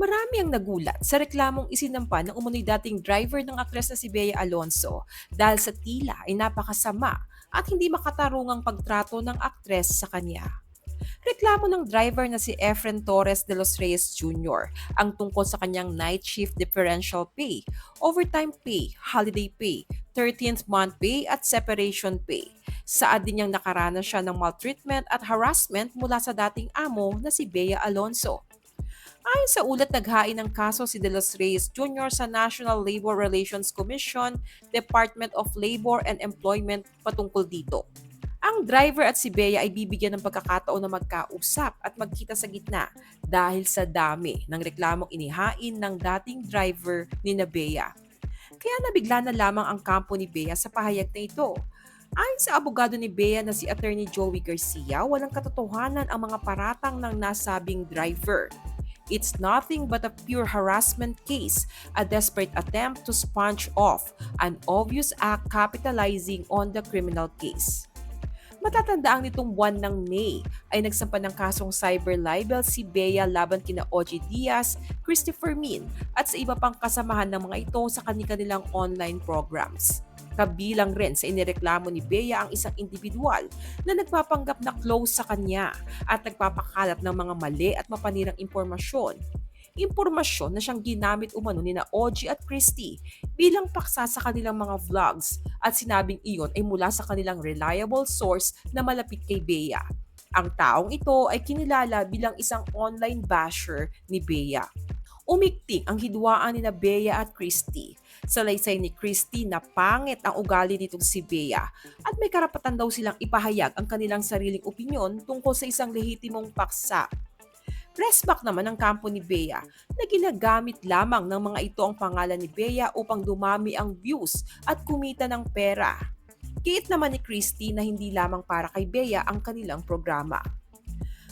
Marami ang nagulat sa reklamong isinampa ng umunoy dating driver ng aktres na si Bea Alonso dahil sa tila ay napakasama at hindi makatarungang pagtrato ng aktres sa kanya. Reklamo ng driver na si Efren Torres de los Reyes Jr. ang tungkol sa kanyang night shift differential pay, overtime pay, holiday pay, 13th month pay at separation pay. Saad din niyang nakaranas siya ng maltreatment at harassment mula sa dating amo na si Bea Alonso. Ayon sa ulat, naghain ng kaso si De Los Reyes Jr. sa National Labor Relations Commission, Department of Labor and Employment patungkol dito. Ang driver at si Bea ay bibigyan ng pagkakataon na magkausap at magkita sa gitna dahil sa dami ng reklamong inihain ng dating driver ni na Bea. Kaya nabigla na lamang ang kampo ni Bea sa pahayag na ito. Ayon sa abogado ni Bea na si Attorney Joey Garcia, walang katotohanan ang mga paratang ng nasabing driver. It's nothing but a pure harassment case, a desperate attempt to sponge off an obvious act capitalizing on the criminal case. Matatandaan nitong buwan ng May ay nagsampa ng kasong cyber libel si Bea laban kina Oji Diaz, Christopher Min at sa iba pang kasamahan ng mga ito sa kanilang online programs. Kabilang rin sa inireklamo ni Bea ang isang individual na nagpapanggap na close sa kanya at nagpapakalat ng mga mali at mapanirang impormasyon. Impormasyon na siyang ginamit umano ni na OG at Christy bilang paksa sa kanilang mga vlogs at sinabing iyon ay mula sa kanilang reliable source na malapit kay Bea. Ang taong ito ay kinilala bilang isang online basher ni Bea. Umikting ang hidwaan ni na Bea at Christy. Sa laysay ni Christy na pangit ang ugali nitong si Bea at may karapatan daw silang ipahayag ang kanilang sariling opinyon tungkol sa isang lehitimong paksa. Pressback naman ng kampo ni Bea na ginagamit lamang ng mga ito ang pangalan ni Bea upang dumami ang views at kumita ng pera. Kiit naman ni Christy na hindi lamang para kay Bea ang kanilang programa.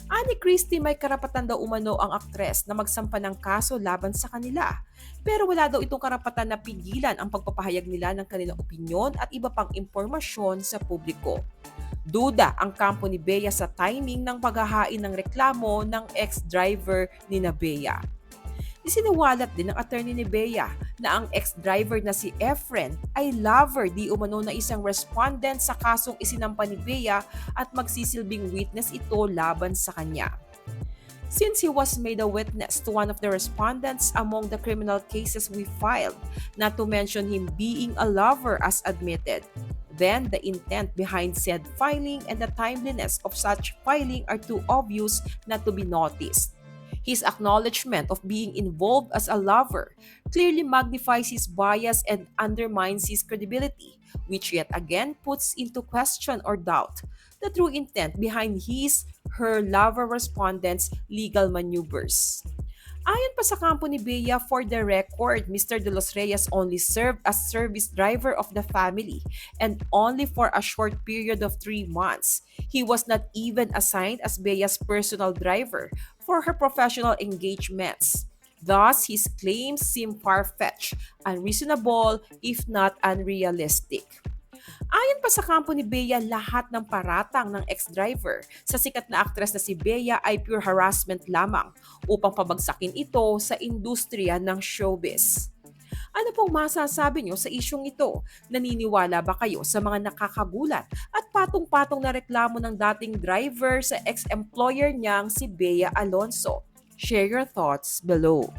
Ani Christie may karapatan daw umano ang aktres na magsampa ng kaso laban sa kanila. Pero wala daw itong karapatan na pigilan ang pagpapahayag nila ng kanilang opinyon at iba pang impormasyon sa publiko. Duda ang kampo ni Bea sa timing ng paghahain ng reklamo ng ex-driver ni Bea. Isiniwalat din ng attorney ni Bea na ang ex-driver na si Efren ay lover di umano na isang respondent sa kasong isinampa ni Bea at magsisilbing witness ito laban sa kanya. Since he was made a witness to one of the respondents among the criminal cases we filed, not to mention him being a lover as admitted, then the intent behind said filing and the timeliness of such filing are too obvious not to be noticed. His acknowledgement of being involved as a lover clearly magnifies his bias and undermines his credibility, which yet again puts into question or doubt the true intent behind his, her lover respondent's legal maneuvers. Ayon pa sa kampo ni Bea, for the record, Mr. De Los Reyes only served as service driver of the family and only for a short period of three months. He was not even assigned as Bea's personal driver for her professional engagements. Thus, his claims seem far-fetched, unreasonable, if not unrealistic. Ayon pa sa kampo ni Bea, lahat ng paratang ng ex-driver sa sikat na aktres na si Bea ay pure harassment lamang upang pabagsakin ito sa industriya ng showbiz. Ano pong masasabi nyo sa isyong ito? Naniniwala ba kayo sa mga nakakagulat at patong-patong na reklamo ng dating driver sa ex-employer niyang si Bea Alonso? Share your thoughts below.